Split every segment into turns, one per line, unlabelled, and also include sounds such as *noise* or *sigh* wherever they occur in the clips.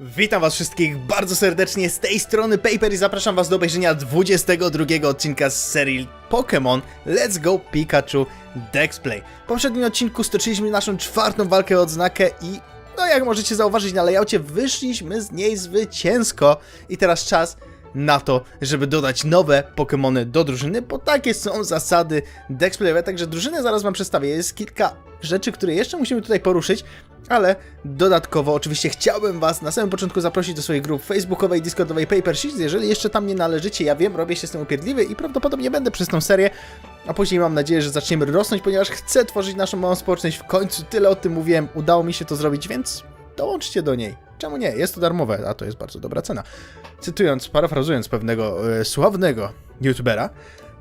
Witam was wszystkich bardzo serdecznie z tej strony Paper i zapraszam was do obejrzenia 22 odcinka z serii Pokémon Let's Go Pikachu Dexplay. W poprzednim odcinku stoczyliśmy naszą czwartą walkę o odznakę i no jak możecie zauważyć na layoutie wyszliśmy z niej zwycięsko i teraz czas na to, żeby dodać nowe Pokémony do drużyny, bo takie są zasady Dexplayowe, także drużynę zaraz wam przedstawię. Jest kilka rzeczy, które jeszcze musimy tutaj poruszyć, ale dodatkowo oczywiście chciałbym was na samym początku zaprosić do swojej grup facebookowej, discordowej Paper Sheets. Jeżeli jeszcze tam nie należycie, ja wiem, robię się z tym upierdliwy i prawdopodobnie będę przez tą serię, a później mam nadzieję, że zaczniemy rosnąć, ponieważ chcę tworzyć naszą małą społeczność. W końcu tyle o tym mówiłem, udało mi się to zrobić, więc dołączcie do niej. Czemu nie? Jest to darmowe, a to jest bardzo dobra cena. Cytując, parafrazując pewnego e, sławnego youtubera,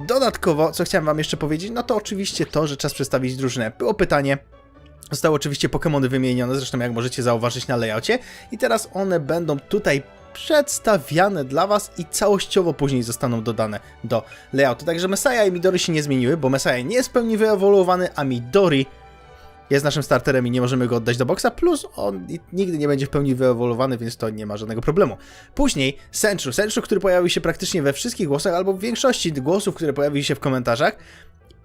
dodatkowo, co chciałem wam jeszcze powiedzieć, no to oczywiście to, że czas przedstawić drużynę. Było pytanie, Zostały oczywiście Pokémony wymienione, zresztą jak możecie zauważyć na layoutie. I teraz one będą tutaj przedstawiane dla Was i całościowo później zostaną dodane do layoutu. Także Messiah i Midori się nie zmieniły, bo Messiah nie jest w pełni wyewoluowany, a Midori jest naszym starterem i nie możemy go oddać do boksa, plus on nigdy nie będzie w pełni wyewoluowany, więc to nie ma żadnego problemu. Później Sentru, Sentru, który pojawił się praktycznie we wszystkich głosach, albo w większości głosów, które pojawiły się w komentarzach.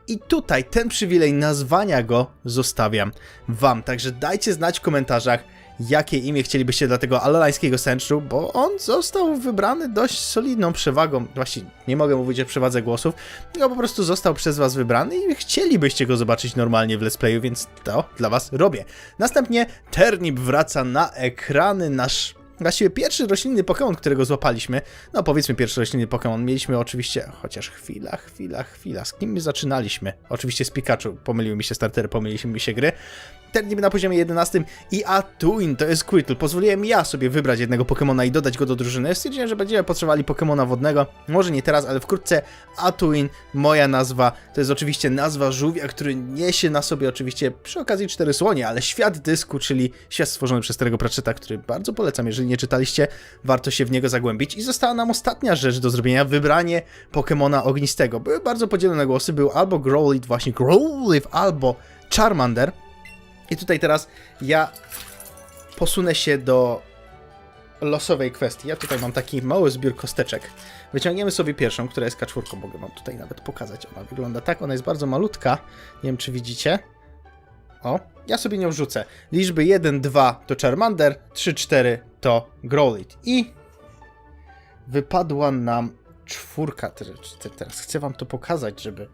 I tutaj ten przywilej nazwania go zostawiam wam. Także dajcie znać w komentarzach, jakie imię chcielibyście dla tego alolańskiego sęczu, bo on został wybrany dość solidną przewagą. Właściwie nie mogę mówić o przewadze głosów, tylko po prostu został przez was wybrany i chcielibyście go zobaczyć normalnie w let's playu, więc to dla was robię. Następnie Ternip wraca na ekrany nasz Właściwie pierwszy roślinny Pokémon, którego złapaliśmy, no powiedzmy pierwszy roślinny Pokémon, mieliśmy oczywiście, chociaż chwila, chwila, chwila, z kim my zaczynaliśmy? Oczywiście z Pikachu, pomyliły mi się startery, pomyliły mi się gry. Ten na poziomie 11 i Atuin to jest Quirtle. Pozwoliłem ja sobie wybrać jednego Pokemona i dodać go do drużyny. Stwierdziłem, że będziemy potrzebowali Pokemona wodnego. Może nie teraz, ale wkrótce Atuin, moja nazwa. To jest oczywiście nazwa żółwia, który niesie na sobie oczywiście przy okazji cztery słonie, ale świat dysku, czyli świat stworzony przez Terego Pratchetta, który bardzo polecam. Jeżeli nie czytaliście, warto się w niego zagłębić. I została nam ostatnia rzecz do zrobienia, wybranie Pokemona ognistego. Były bardzo podzielone głosy, był albo Growlithe, właśnie Growlithe, albo Charmander. I tutaj teraz ja posunę się do losowej kwestii. Ja tutaj mam taki mały zbiór kosteczek. Wyciągniemy sobie pierwszą, która jest K4, mogę wam tutaj nawet pokazać. Ona wygląda tak, ona jest bardzo malutka. Nie wiem, czy widzicie. O, ja sobie nią rzucę. Liczby 1, 2 to Charmander, 3, 4 to Growlithe. I wypadła nam czwórka. Te- te- Teraz chcę wam to pokazać, żeby,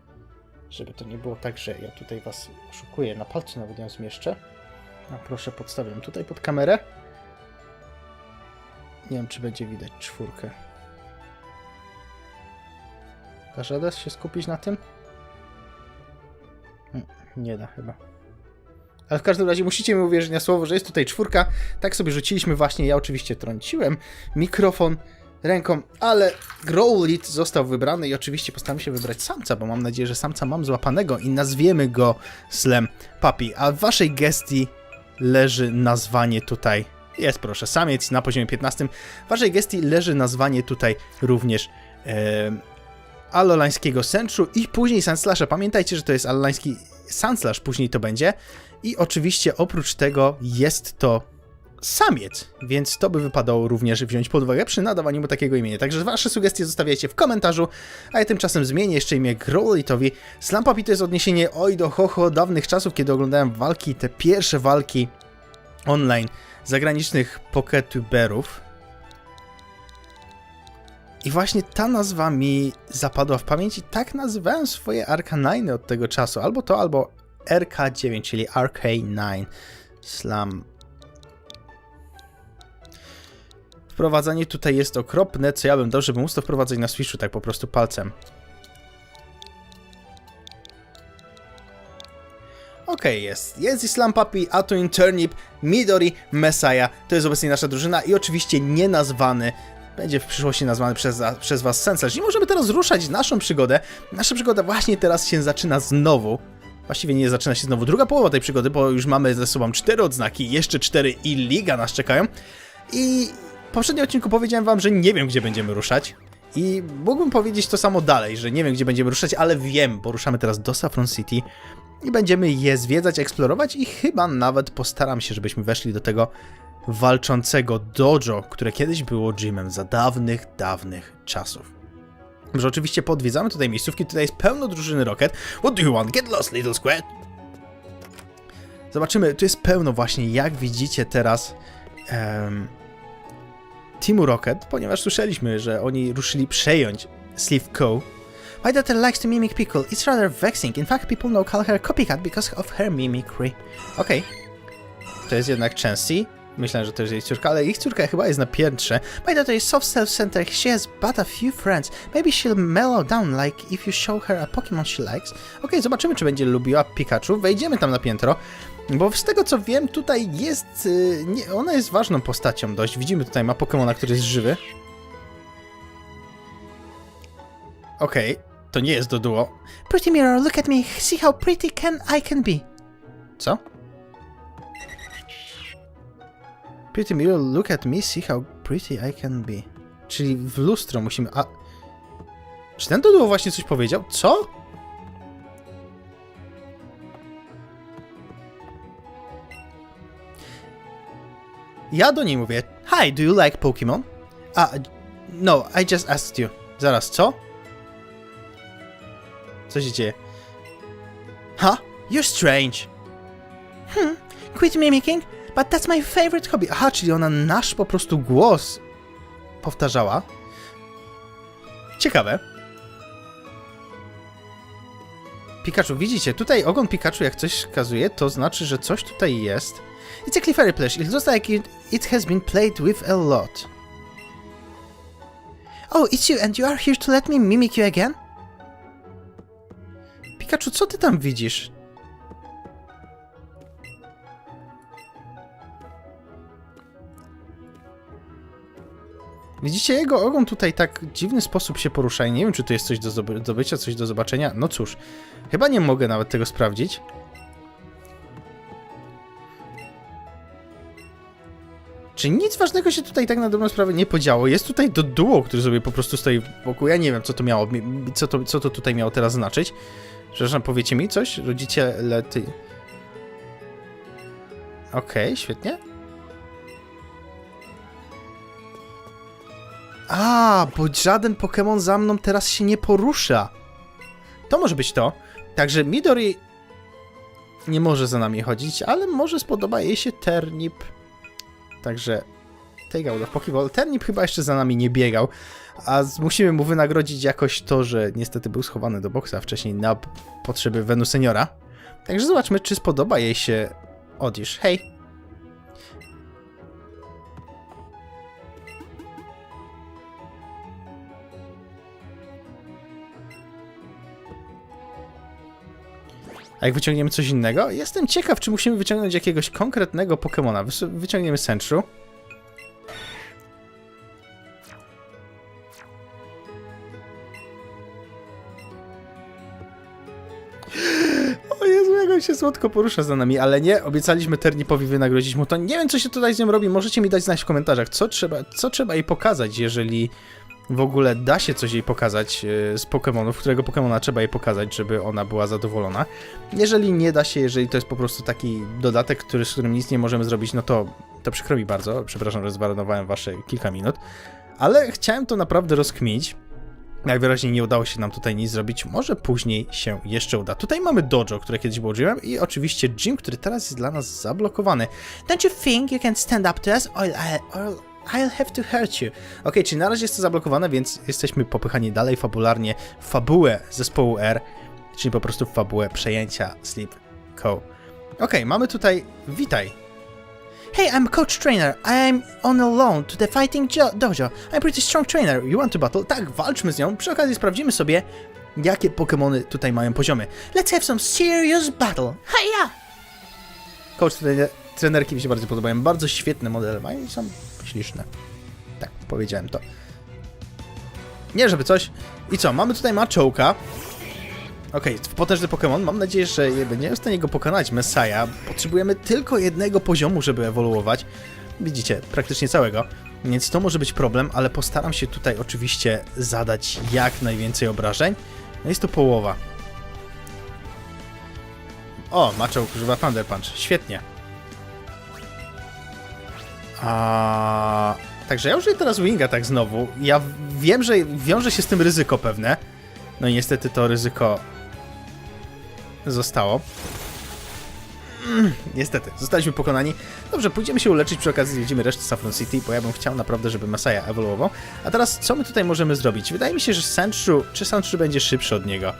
żeby to nie było tak, że ja tutaj was oszukuję. Na palcu nawet ją zmieszczę. A proszę, podstawiam tutaj pod kamerę. Nie wiem, czy będzie widać czwórkę. Dasz radę się skupić na tym? Mm, Nie da chyba. Ale w każdym razie musicie mi uwierzyć na słowo, że jest tutaj czwórka. Tak sobie rzuciliśmy właśnie. Ja oczywiście trąciłem mikrofon ręką, ale Growlithe został wybrany i oczywiście postaram się wybrać samca, bo mam nadzieję, że samca mam złapanego i nazwiemy go Slam Puppy. A w waszej gestii leży nazwanie tutaj. Jest proszę, samiec na poziomie 15. W waszej gestii leży nazwanie tutaj również e, alolańskiego Sentru i później Sunslasha. Pamiętajcie, że to jest alolański Sunslash, później to będzie. I oczywiście oprócz tego jest to samiec, więc to by wypadało również wziąć pod uwagę przy nadawaniu mu takiego imienia. Także wasze sugestie zostawiajcie w komentarzu, a ja tymczasem zmienię jeszcze imię Growlitowi. Slampapi to jest odniesienie oj do hoho dawnych czasów, kiedy oglądałem walki, te pierwsze walki online zagranicznych poketuberów. I właśnie ta nazwa mi zapadła w pamięć i tak nazywałem swoje Arcanine od tego czasu. Albo to, albo RK9, czyli RK9 Slam. Wprowadzanie tutaj jest okropne, co ja bym dał, żeby móc to wprowadzać na Switchu tak po prostu palcem. Okej, jest. Jest Islam Papi, Atuin, Turnip, Midori, Messiah. To jest obecnie nasza drużyna i oczywiście nienazwany. Będzie w przyszłości nazwany przez, przez Was Senseless. I możemy teraz ruszać naszą przygodę. Nasza przygoda właśnie teraz się zaczyna znowu. Właściwie nie zaczyna się znowu druga połowa tej przygody, bo już mamy ze sobą cztery odznaki, jeszcze cztery i liga nas czekają. I w poprzednim odcinku powiedziałem wam, że nie wiem, gdzie będziemy ruszać. I mógłbym powiedzieć to samo dalej, że nie wiem, gdzie będziemy ruszać, ale wiem, bo ruszamy teraz do Saffron City i będziemy je zwiedzać, eksplorować i chyba nawet postaram się, żebyśmy weszli do tego walczącego dojo, które kiedyś było gymem za dawnych, dawnych czasów. Że oczywiście podwiedzamy tutaj miejscówki, tutaj jest pełno drużyny Rocket. What do you want? Get lost, little square! Zobaczymy, tu jest pełno właśnie, jak widzicie teraz em, Teamu Rocket, ponieważ słyszeliśmy, że oni ruszyli przejąć Sleeve Co. My daughter likes to mimic people. It's rather vexing. In fact, people now call her copycat because of her mimicry. Okej. To jest jednak Chansey. Myślałem, że to jest jej córka, ale ich córka chyba jest na piętrze. My daughter is soft self-centered. She has but a few friends. Maybe she'll mellow down like if you show her a Pokemon she likes. Okej, zobaczymy, czy będzie lubiła Pikachu. Wejdziemy tam na piętro. Bo z tego co wiem, tutaj jest. y, nie, ona jest ważną postacią dość. Widzimy tutaj ma Pokemona, który jest żywy. Okej, to nie jest do duo. Pretty mirror, look at me. See how pretty can I can be. Co? Pretty mirror, look at me. See how pretty I can be. Czyli w lustro musimy. A. Czy ten do duo właśnie coś powiedział? Co? Ja do niej mówię, Hi, do you like Pokemon? A, no, I just asked you. Zaraz, co? Co się dzieje? Huh? You're strange. Hmm, quit mimicking, but that's my favorite hobby. Aha, czyli ona nasz po prostu głos powtarzała. Ciekawe. Pikachu, widzicie, tutaj ogon Pikachu jak coś wskazuje, to znaczy, że coś tutaj jest. It's a Clefairy plush. It looks like it, it has been played with a lot. Oh, it's you, and you are here to let me mimic you again? Pikachu, co ty tam widzisz? Widzicie, jego ogon tutaj tak w dziwny sposób się porusza i nie wiem, czy tu jest coś do zdoby- zdobycia, coś do zobaczenia. No cóż, chyba nie mogę nawet tego sprawdzić. Czy nic ważnego się tutaj tak na dobrą sprawę nie podziało? Jest tutaj do duo, który sobie po prostu stoi wokół. Ja nie wiem, co to miało, mi- co to, co to tutaj miało teraz znaczyć. Przepraszam, powiecie mi coś? Rodziciele ty... Okej, świetnie. A, bo żaden Pokémon za mną teraz się nie porusza. To może być to. Także Midori nie może za nami chodzić, ale może spodoba jej się Ternip. Także take out of Pokéball. Ternip chyba jeszcze za nami nie biegał, a musimy mu wynagrodzić jakoś to, że niestety był schowany do boksa wcześniej na potrzeby Venu Seniora. Także zobaczmy, czy spodoba jej się Odish. Hej! Jak wyciągniemy coś innego? Jestem ciekaw, czy musimy wyciągnąć jakiegoś konkretnego Pokemona. Wys- Wyciągniemy Sentru. O Jezu, jak on się słodko porusza za nami, ale nie, obiecaliśmy Ternipowi wynagrodzić mu to. Nie wiem, co się tutaj z nią robi, możecie mi dać znać w komentarzach, co trzeba, co trzeba jej pokazać, jeżeli w ogóle da się coś jej pokazać e, z Pokemonów, którego Pokemona trzeba jej pokazać, żeby ona była zadowolona. Jeżeli nie da się, jeżeli to jest po prostu taki dodatek, który, z którym nic nie możemy zrobić, no to, to przykro mi bardzo. Przepraszam, że zmarnowałem wasze kilka minut. Ale chciałem to naprawdę rozkminić. Najwyraźniej nie udało się nam tutaj nic zrobić. Może później się jeszcze uda. Tutaj mamy dojo, które kiedyś było gymem i oczywiście gym, który teraz jest dla nas zablokowany. Don't you think you can stand up to us I'll, or I'll have to hurt you? Okej, czyli na razie jest to zablokowane, więc jesteśmy popychani dalej fabularnie w fabułę zespołu R, czyli po prostu w fabułę przejęcia Sleep Co. Okej, mamy tutaj... Witaj. Hey, I'm coach trainer. I'm on a loan to the fighting jo- dojo. I'm pretty strong trainer. You want to battle? Tak, walczmy z nią. Przy okazji sprawdzimy sobie, jakie Pokémony tutaj mają poziomy. Let's have some serious battle. Hiya! Coach trener, trenerki mi się bardzo podobają. Bardzo świetne modele mają są śliczne. Tak, powiedziałem to. Nie, żeby coś. I co, mamy tutaj Machołka. Okej, potężny Pokémon. Mam nadzieję, że będziemy w stanie go pokonać. Messiah. Potrzebujemy tylko jednego poziomu, żeby ewoluować. Widzicie, praktycznie całego. Więc to może być problem, ale postaram się tutaj oczywiście zadać jak najwięcej obrażeń. No jest to połowa. O, Machołk używa Thunder Punch. Świetnie. A... Także ja użyję teraz Winga tak znowu. Ja wiem, że wiąże się z tym ryzyko pewne. No i niestety to ryzyko zostało. Mm, niestety, zostaliśmy pokonani. Dobrze, pójdziemy się uleczyć, przy okazji zwiedzimy resztę Saffron City, bo ja bym chciał naprawdę, żeby Messiah ewoluował. A teraz, co my tutaj możemy zrobić? Wydaje mi się, że Sandshrew, czy Sandshrew będzie szybszy od niego?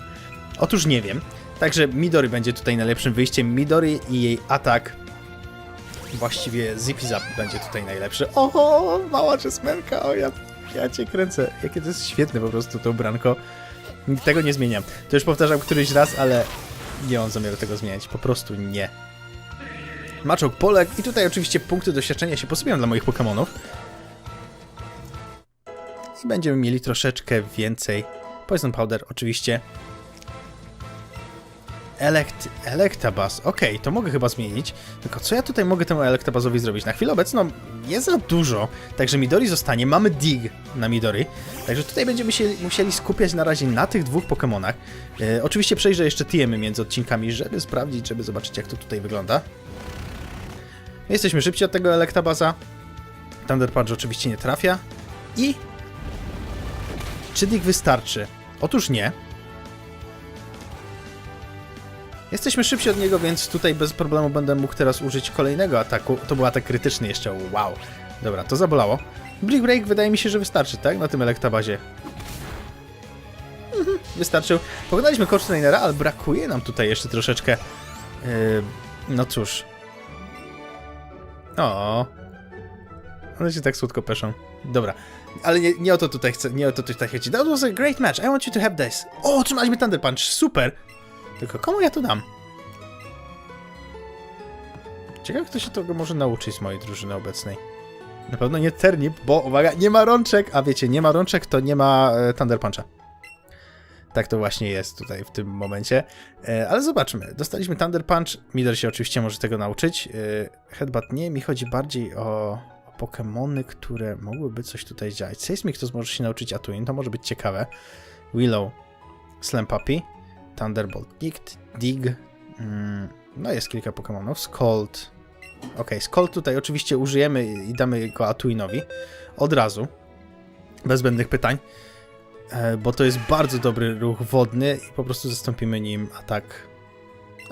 Otóż nie wiem. Także Midori będzie tutaj najlepszym wyjściem. Midori i jej atak Właściwie Zippy Zap będzie tutaj najlepszy. Oho, mała czesmenka, o ja, ja cię kręcę. Jakie to jest świetne po prostu to ubranko. Tego nie zmieniam. To już powtarzam któryś raz, ale nie mam zamiaru tego zmieniać. Po prostu nie. Maczok Polek i tutaj oczywiście punkty doświadczenia się posypią dla moich Pokémonów. I będziemy mieli troszeczkę więcej. Poison Powder oczywiście. Elekt Electabuzz. Okej, to mogę chyba zmienić. Tylko co ja tutaj mogę temu Electabuzzowi zrobić? Na chwilę obecną jest za dużo, także Midori zostanie. Mamy Dig na Midori, także tutaj będziemy się musieli skupiać na razie na tych dwóch Pokémonach. E, oczywiście przejrzę jeszcze TM między odcinkami, żeby sprawdzić, żeby zobaczyć jak to tutaj wygląda. Jesteśmy szybci od tego Electabuzza. Thunder Punch oczywiście nie trafia. I... Czy Dig wystarczy? Otóż nie. Jesteśmy szybsi od niego, więc tutaj bez problemu będę mógł teraz użyć kolejnego ataku. To był atak krytyczny jeszcze, wow. Dobra, to zabolało. Brick Break wydaje mi się, że wystarczy, tak? Na tym elektabazie. Mhm, wystarczył. Pokonaliśmy Coach Trainera, ale brakuje nam tutaj jeszcze troszeczkę... Yy, no cóż. O. One się tak słodko peszą. Dobra. Ale nie, nie o to tutaj chcę, nie o to tutaj chodzi. That was a great match. I want you to have this. O, trzymaliśmy Thunder Punch. Super. Tylko komu ja to dam? Ciekawe, kto się tego może nauczyć z mojej drużyny obecnej. Na pewno nie Ternip, bo uwaga, nie ma rączek, a wiecie, nie ma rączek, to nie ma e, Thunder Puncha. Tak to właśnie jest tutaj w tym momencie. E, ale zobaczmy. Dostaliśmy Thunder Punch. Midor się oczywiście może tego nauczyć. E, Headbutt nie, mi chodzi bardziej o, o Pokémony, które mogłyby coś tutaj działać. Seismic to może się nauczyć Atuin, to może być ciekawe. Willow, Slam Puppy. Thunderbolt Nikt, Dig. Mm, no jest kilka Pokémonów. Skold. Ok, Skold tutaj oczywiście użyjemy i damy go Atuinowi. Od razu. Bez zbędnych pytań. E, bo to jest bardzo dobry ruch wodny i po prostu zastąpimy nim atak.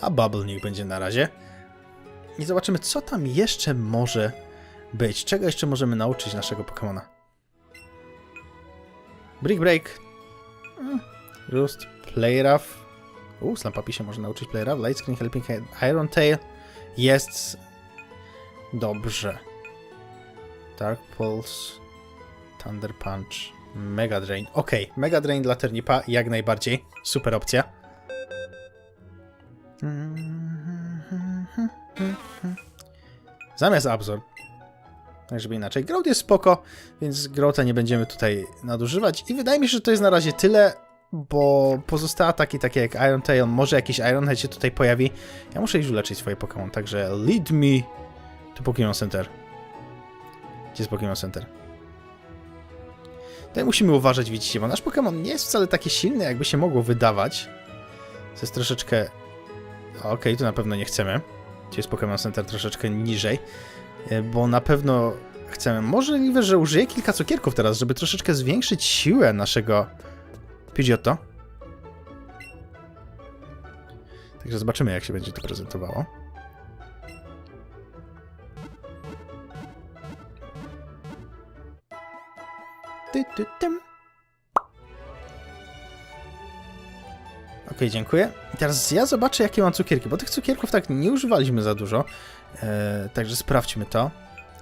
A Bubble niech będzie na razie. I zobaczymy, co tam jeszcze może być. Czego jeszcze możemy nauczyć naszego Pokémona. Brick Break. Mm, Roost. Play Rough. U, Slampapi się może nauczyć playera. Light Screen Helping. Iron Tail. Jest. Dobrze. Dark Pulse. Thunder Punch. Mega Drain. Ok, Mega Drain dla Ternipa jak najbardziej. Super opcja. Zamiast Absorb. Tak, żeby inaczej. Grout jest spoko, więc Grota nie będziemy tutaj nadużywać. I wydaje mi się, że to jest na razie tyle bo pozostałe ataki takie jak Iron Tail, może jakiś Iron Head się tutaj pojawi. Ja muszę iść uleczyć swoje Pokémon, także lead me to Pokémon Center. Gdzie jest Pokémon Center? Tutaj musimy uważać, widzicie, bo nasz Pokémon nie jest wcale taki silny, jakby się mogło wydawać. To jest troszeczkę... Okej, okay, tu na pewno nie chcemy. Gdzie jest Pokémon Center troszeczkę niżej, e, bo na pewno chcemy... Możliwe, że użyję kilka cukierków teraz, żeby troszeczkę zwiększyć siłę naszego Pidgeotto. Także zobaczymy, jak się będzie to prezentowało. Ty. Ok, dziękuję. Teraz ja zobaczę, jakie mam cukierki, bo tych cukierków tak nie używaliśmy za dużo. Eee, także sprawdźmy to.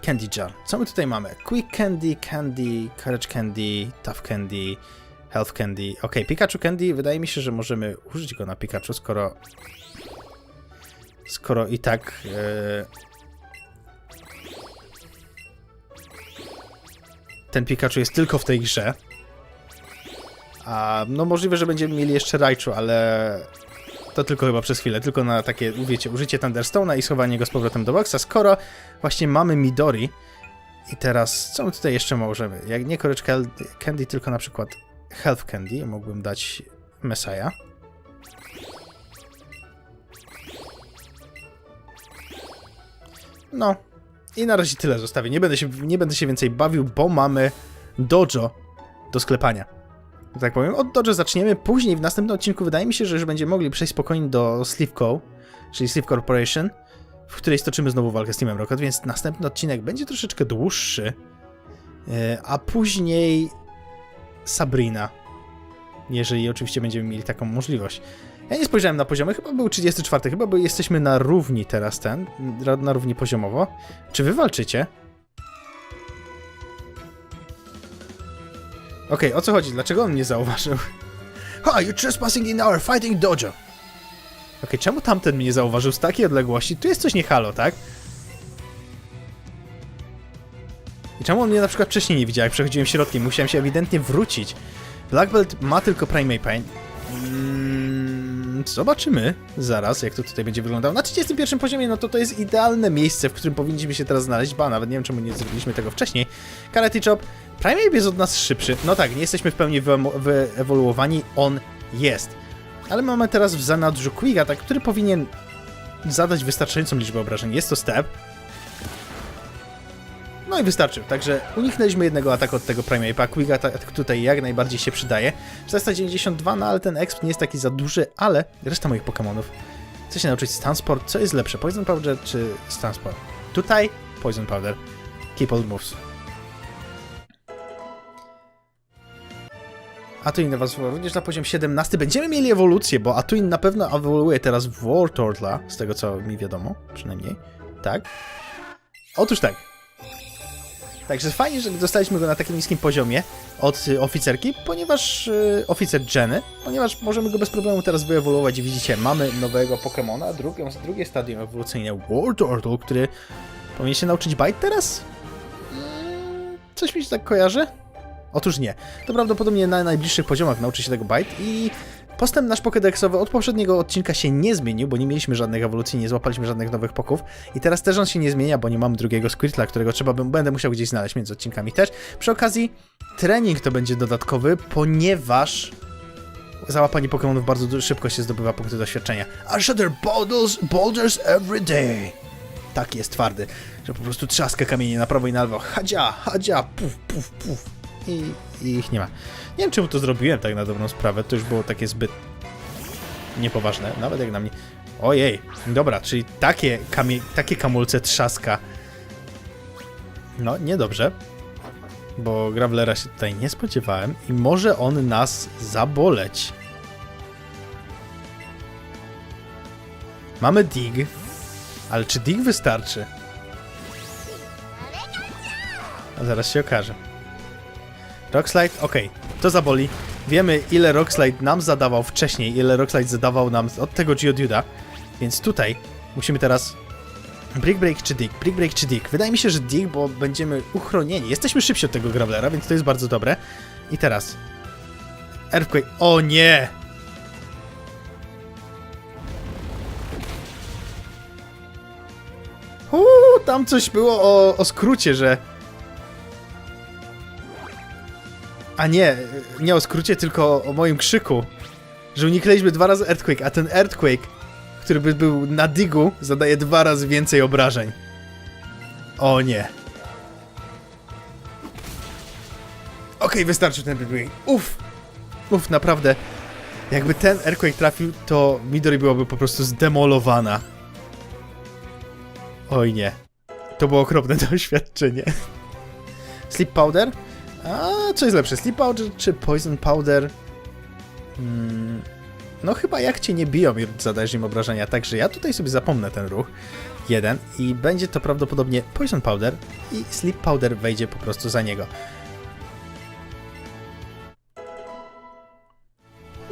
Candy Jar. Co my tutaj mamy? Quick Candy, Candy, Courage Candy, Tough Candy, Health Candy. Ok, Pikachu Candy, wydaje mi się, że możemy użyć go na Pikachu, skoro... Skoro i tak... Yy... Ten Pikachu jest tylko w tej grze. A no możliwe, że będziemy mieli jeszcze Raichu, ale... To tylko chyba przez chwilę, tylko na takie, wiecie, użycie Thunderstone'a i schowanie go z powrotem do boxa, skoro właśnie mamy Midori. I teraz, co my tutaj jeszcze możemy? Jak nie koreczka Candy, tylko na przykład Health Candy mógłbym dać Messiah. No, I na razie tyle zostawię. Nie będę się, nie będę się więcej bawił, bo mamy dojo do sklepania. Tak powiem, od dojo zaczniemy. Później w następnym odcinku wydaje mi się, że już będziemy mogli przejść spokojnie do Sleeve Co., czyli Sleeve Corporation, w której stoczymy znowu walkę z Teamem Rocket, więc następny odcinek będzie troszeczkę dłuższy. E, A później Sabrina. Jeżeli oczywiście będziemy mieli taką możliwość. Ja nie spojrzałem na poziomy, chyba był 34, chyba bo jesteśmy na równi teraz ten, na równi poziomowo. Czy wy walczycie? Okej, o co chodzi? Dlaczego on nie zauważył? *laughs* Ha, you're trespassing in our fighting dojo. Okej, czemu tamten mnie zauważył z takiej odległości? Tu jest coś nie halo, tak? I czemu on mnie na przykład wcześniej nie widział, jak przechodziłem środkiem? Musiałem się ewidentnie wrócić. Black Belt ma tylko Prime Pain. Mm, zobaczymy zaraz, jak to tutaj będzie wyglądało. Na 31 poziomie, no to to jest idealne miejsce, w którym powinniśmy się teraz znaleźć. Ba, nawet nie wiem, czemu nie zrobiliśmy tego wcześniej. Karate Chop. Prime jest od nas szybszy. No tak, nie jesteśmy w pełni wyewoluowani. On jest. Ale mamy teraz w zanadrzu Quiga, tak, który powinien zadać wystarczającą liczbę obrażeń. Jest to step. No i wystarczył, także uniknęliśmy jednego ataku od tego Primeape'a. Quiga ta, tutaj jak najbardziej się przydaje. 492, no ale ten exp nie jest taki za duży, ale reszta moich Pokémonów. Chcę się nauczyć Stansport. Co jest lepsze, Poison Powder czy Stansport? Tutaj Poison Powder. Keep all moves. Atuin was również na poziom 17. Będziemy mieli ewolucję, bo Atuin na pewno ewoluuje teraz w War Turtla, z tego co mi wiadomo, przynajmniej. Tak? Otóż tak. Także fajnie, że dostaliśmy go na takim niskim poziomie od y, oficerki, ponieważ y, oficer Jenny, ponieważ możemy go bez problemu teraz wyewoluować widzicie, mamy nowego Pokemona, drugie, drugie stadium ewolucyjne War Turtle, który powinien się nauczyć bite teraz? Mm, Coś mi się tak kojarzy? Otóż nie. To prawdopodobnie na najbliższych poziomach nauczy się tego bite i postęp nasz pokédexowy od poprzedniego odcinka się nie zmienił, bo nie mieliśmy żadnych ewolucji, nie złapaliśmy żadnych nowych poków i teraz też on się nie zmienia, bo nie mamy drugiego Squirtla, którego trzeba bym, będę musiał gdzieś znaleźć między odcinkami też. Przy okazji trening to będzie dodatkowy, ponieważ za łapanie Pokémonów bardzo szybko się zdobywa punkty doświadczenia. I shatter boulders, boulders every day. Tak jest twardy, że po prostu trzaska kamienie na prawo i na lewo. Hadzia, hadzia, puf, puf, puf. I, I ich nie ma. Nie wiem, czemu to zrobiłem tak na dobrą sprawę. To już było takie zbyt niepoważne, nawet jak na mnie. Ojej, dobra, czyli takie, kamie... takie kamulce trzaska. No, niedobrze. Bo Gravlera się tutaj nie spodziewałem i może on nas zaboleć. Mamy dig, ale czy dig wystarczy? A zaraz się okaże. Rockslide, okej, to zaboli. Wiemy, ile Rockslide nam zadawał wcześniej, ile Rockslide zadawał nam od tego Geoduda, więc tutaj musimy teraz Brick Break czy Dig? Brick Break czy Dig? Wydaje mi się, że Dig, bo będziemy uchronieni. Jesteśmy szybsi od tego Gravelera, więc to jest bardzo dobre. I teraz Earthquake. O nie! Uuu, tam coś było o, o skrócie, że A nie, nie o skrócie, tylko o moim krzyku. Że uniknęliśmy dwa razy Earthquake, a ten Earthquake, który by był na digu, zadaje dwa razy więcej obrażeń. O nie. Okej, wystarczy ten Big Uff. Uff, naprawdę. Jakby ten Earthquake trafił, to Midori byłaby po prostu zdemolowana. Oj nie. To było okropne *laughs* doświadczenie. Sleep Powder? A co jest lepsze, Sleep Powder czy Poison Powder? Hmm, no chyba jak cię nie biją i zadajesz im obrażenia, także ja tutaj sobie zapomnę ten ruch. Jeden i będzie to prawdopodobnie Poison Powder i Sleep Powder wejdzie po prostu za niego.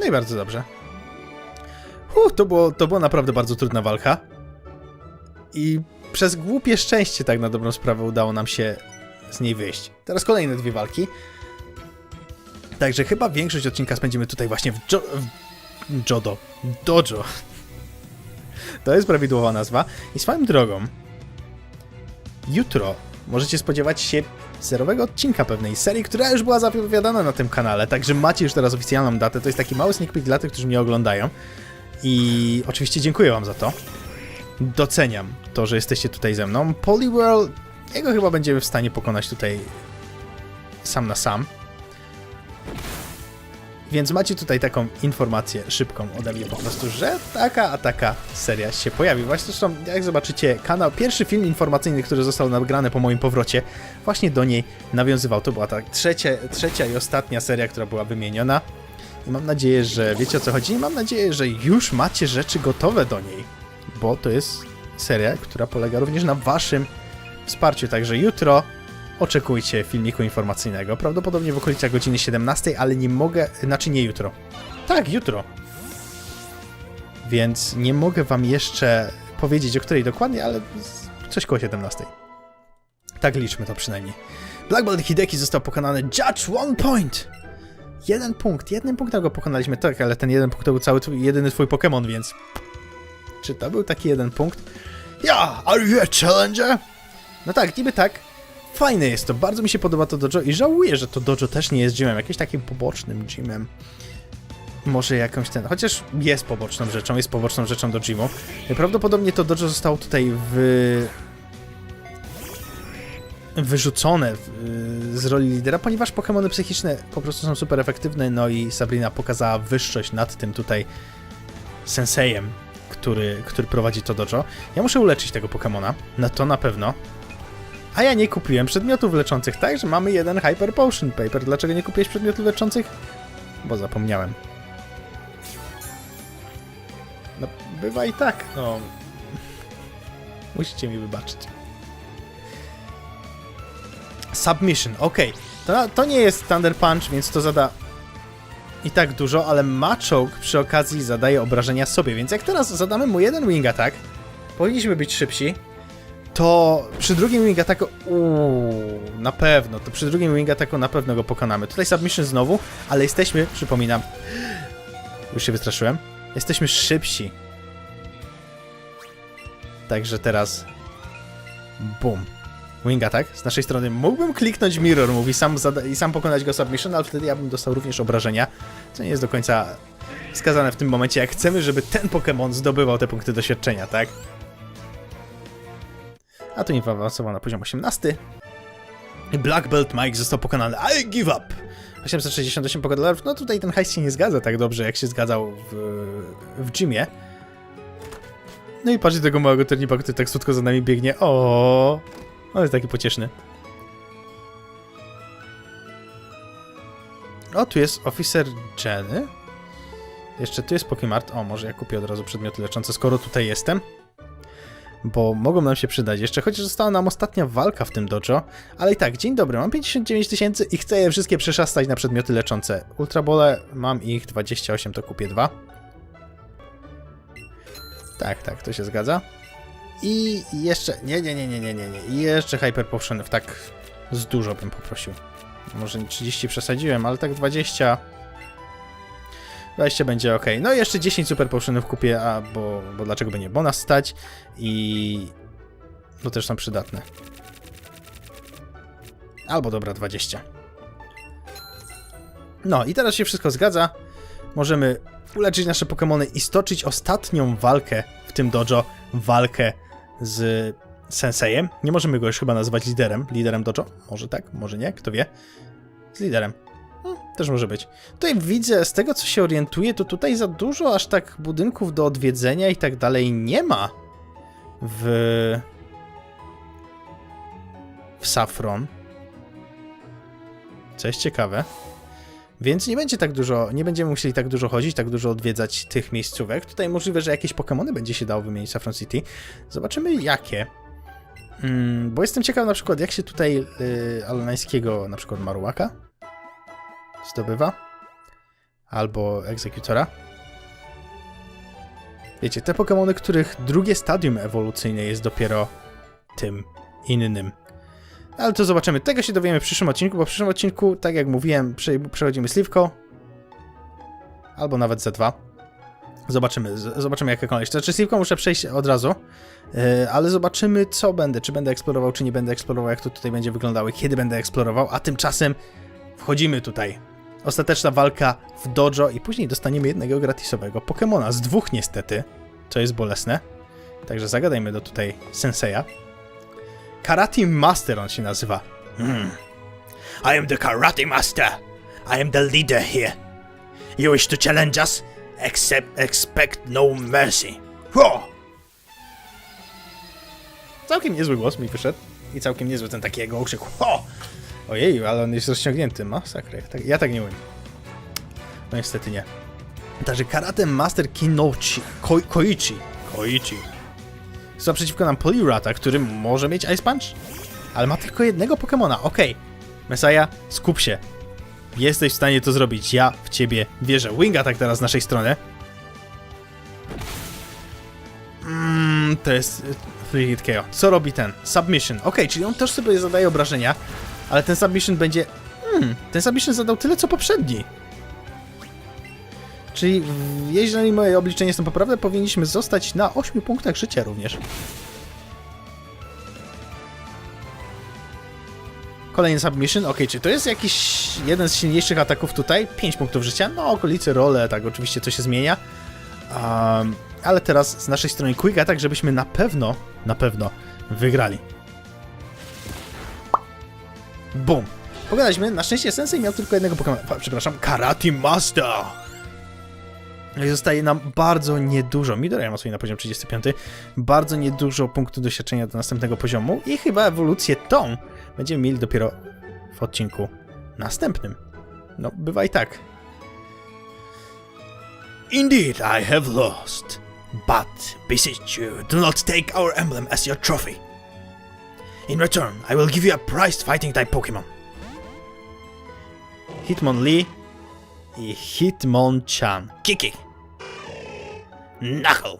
No i bardzo dobrze. Huh, to, było, to była naprawdę bardzo trudna walka. I przez głupie szczęście, tak na dobrą sprawę, udało nam się z niej wyjść. Teraz kolejne dwie walki. Także chyba większość odcinka spędzimy tutaj właśnie w, jo w Jodo. Dojo. To jest prawidłowa nazwa. I swoją drogą, jutro możecie spodziewać się zerowego odcinka pewnej serii, która już była zapowiadana na tym kanale, także macie już teraz oficjalną datę. To jest taki mały sneak peek dla tych, którzy mnie oglądają. I oczywiście dziękuję wam za to. Doceniam to, że jesteście tutaj ze mną. Poliworld Jego chyba będziemy w stanie pokonać tutaj sam na sam. Więc macie tutaj taką informację szybką ode mnie po prostu, że taka a taka seria się pojawi. Właśnie zresztą, jak zobaczycie, kanał, pierwszy film informacyjny, który został nagrany po moim powrocie, właśnie do niej nawiązywał. To była ta trzecia, trzecia i ostatnia seria, która była wymieniona. I mam nadzieję, że wiecie o co chodzi. I mam nadzieję, że już macie rzeczy gotowe do niej, bo to jest seria, która polega również na waszym wsparciu. Także jutro oczekujcie filmiku informacyjnego. Prawdopodobnie w okolicach godziny 17, ale nie mogę, znaczy nie jutro. Tak, jutro. Więc nie mogę wam jeszcze powiedzieć o której dokładnie, ale coś koło 17. Tak liczmy to przynajmniej. Black Belt Hideki został pokonany Judge One Point! Jeden punkt, jednym punktem go pokonaliśmy, tak, ale ten jeden punkt to był cały jedyny twój Pokémon, więc... Czy to był taki jeden punkt? Ja, are you a challenger? No tak, niby tak. Fajne jest to, bardzo mi się podoba to dojo i żałuję, że to dojo też nie jest gymem, jakimś takim pobocznym gymem. Może jakąś ten, chociaż jest poboczną rzeczą, jest poboczną rzeczą do gymu. Prawdopodobnie to dojo zostało tutaj w... wyrzucone z roli lidera, ponieważ Pokémony psychiczne po prostu są super efektywne, no i Sabrina pokazała wyższość nad tym tutaj sensejem, który, który prowadzi to dojo. Ja muszę uleczyć tego Pokémona, na to na pewno. A ja nie kupiłem przedmiotów leczących, tak, że mamy jeden Hyper Potion Paper. Dlaczego nie kupiłeś przedmiotów leczących? Bo zapomniałem. No, bywa i tak, no. *laughs* Musicie mi wybaczyć. Submission, okej. To, to nie jest Thunder Punch, więc to zada i tak dużo, ale Machoke przy okazji zadaje obrażenia sobie, więc jak teraz zadamy mu jeden wing attack, powinniśmy być szybsi, to przy drugim wing attacku, uuu, na pewno, to przy drugim wing attacku na pewno go pokonamy. Tutaj submission znowu, ale jesteśmy, przypominam, już się wystraszyłem, jesteśmy szybsi. Także teraz, bum. Wing attack z naszej strony. Mógłbym kliknąć mirror, mówi sam zada- i sam pokonać go submission, ale wtedy ja bym dostał również obrażenia, co nie jest do końca wskazane w tym momencie, jak chcemy, żeby ten Pokémon zdobywał te punkty doświadczenia, tak? A tu nie awansował na poziom 18. Black Belt Mike został pokonany. I give up! 868 dolarów. No tutaj ten hajs się nie zgadza tak dobrze, jak się zgadzał w, w gymie. No i patrzcie tego małego turnipa, który tak słodko za nami biegnie. O, On jest taki pocieszny. O, tu jest Officer Jenny. Jeszcze tu jest Pokemart. O, może ja kupię od razu przedmioty leczące, skoro tutaj jestem bo mogą nam się przydać jeszcze, chociaż została nam ostatnia walka w tym dojo, ale i tak, dzień dobry, mam 59 tysięcy i chcę je wszystkie przeszastać na przedmioty leczące. Ultrabole, mam ich 28, to kupię dwa. Tak, tak, to się zgadza. I jeszcze, nie, nie, nie, nie, nie, nie, nie, jeszcze Hyper Potion, tak z dużo bym poprosił. Może nie 30 przesadziłem, ale tak 20... 20 będzie ok. No i jeszcze 10 super potionów kupię, a bo, bo dlaczego by nie? Bo nas stać i to też są przydatne. Albo dobra, 20. No i teraz się wszystko zgadza. Możemy uleczyć nasze Pokémony i stoczyć ostatnią walkę w tym dojo. Walkę z Sensejem. Nie możemy go już chyba nazywać liderem. Liderem dojo? Może tak, może nie, kto wie. Z liderem. Też może być. Tutaj widzę, z tego co się orientuję, to tutaj za dużo aż tak budynków do odwiedzenia i tak dalej nie ma w... w Saffron. Co jest ciekawe. Więc nie będzie tak dużo, nie będziemy musieli tak dużo chodzić, tak dużo odwiedzać tych miejscówek. Tutaj możliwe, że jakieś Pokémony będzie się dało wymienić w Saffron City. Zobaczymy jakie. Mm, bo jestem ciekaw na przykład, jak się tutaj y, alonańskiego na przykład Maruaka zdobywa. Albo egzekutora. Wiecie, te Pokémony, których drugie stadium ewolucyjne jest dopiero tym innym. Ale to zobaczymy. Tego się dowiemy w przyszłym odcinku, bo w przyszłym odcinku, tak jak mówiłem, prze- przechodzimy Slivko. Albo nawet za dwa. Zobaczymy, zobaczymy jaka kolejność. Znaczy Slivko muszę przejść od razu, yy, ale zobaczymy co będę, czy będę eksplorował, czy nie będę eksplorował, jak to tutaj będzie wyglądało, kiedy będę eksplorował, a tymczasem wchodzimy tutaj. Ostateczna walka w dojo i później dostaniemy jednego gratisowego Pokemona, z dwóch niestety, co jest bolesne. Także zagadajmy do tutaj Senseja. Karate Master on się nazywa. Hmm. I am the Karate Master. I am the leader here. You wish to challenge us? Except expect no mercy. Ho! Całkiem niezły głos mi wyszedł. I całkiem niezły ten taki jego okrzyk. Ho! Ojej, ale on jest rozciągnięty. Masakra. Ja tak, ja tak nie umiem. No niestety nie. Także Karate Master Kinochi. Ko Koichi. Koichi. Jest naprzeciwko nam Polirata, który może mieć Ice Punch? Ale ma tylko jednego Pokemona. Okej. Messiah, skup się. Jesteś w stanie to zrobić. Ja w ciebie wierzę. Wing Attack teraz z naszej strony. Mmm, to jest y, Free Hit KO. Co robi ten? Submission. Okej, czyli on też sobie zadaje obrażenia, ale ten Submission będzie... Hmm, ten Submission zadał tyle, co poprzedni. Czyli jeżeli moje obliczenia są poprawne, powinniśmy zostać na 8 punktach życia również. Kolejny submission, ok, czy to jest jakiś jeden z silniejszych ataków tutaj? 5 punktów życia, no okolice, role, tak, oczywiście to się zmienia. Um, ale teraz z naszej strony quick attack, żebyśmy na pewno, na pewno wygrali. Boom. Pogadaliśmy, na szczęście Sensei miał tylko jednego Pokemona, przepraszam, Karate Master! No zostaje nam bardzo niedużo. Midoriya ma sobie na poziom 35. Bardzo niedużo punktów doświadczenia do następnego poziomu i chyba ewolucję tą będziemy mieli dopiero w odcinku następnym. No, bywa i tak. Indeed, I have lost. But, beseech you, do not take our emblem as your trophy. In return, I will give you a prized fighting type Pokémon. Hitmonlee i Hitmonchan. Kiki. Knuckle.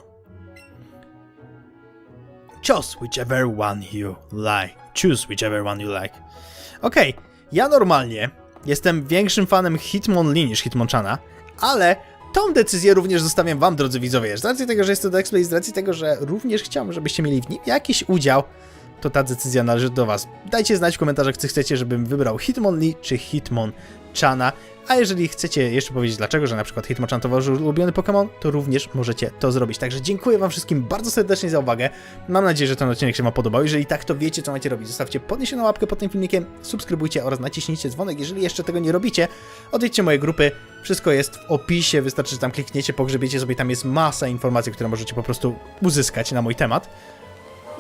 Choose whichever one you like. Choose whichever one you like. Okej, ja normalnie jestem większym fanem Hitmonlee niż Hitmonchana, ale tą decyzję również zostawiam wam, drodzy widzowie. Z racji tego, że jest to Dexplay, z racji tego, że również chciałbym, żebyście mieli w nim jakiś udział, to ta decyzja należy do was. Dajcie znać w komentarzach, czy chcecie, żebym wybrał Hitmonlee czy Hitmonchana. A jeżeli chcecie jeszcze powiedzieć dlaczego, że na przykład Hitmonchan to wasz ulubiony Pokémon, to również możecie to zrobić. Także dziękuję wam wszystkim bardzo serdecznie za uwagę. Mam nadzieję, że ten odcinek się wam podobał. Jeżeli tak, to wiecie co macie robić. Zostawcie podniesioną łapkę pod tym filmikiem, subskrybujcie oraz naciśnijcie dzwonek. Jeżeli jeszcze tego nie robicie, odejdźcie moje grupy. Wszystko jest w opisie, wystarczy, że tam klikniecie, pogrzebiecie sobie, tam jest masa informacji, które możecie po prostu uzyskać na mój temat.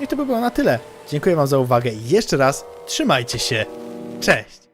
I to by było na tyle. Dziękuję wam za uwagę i jeszcze raz trzymajcie się. Cześć!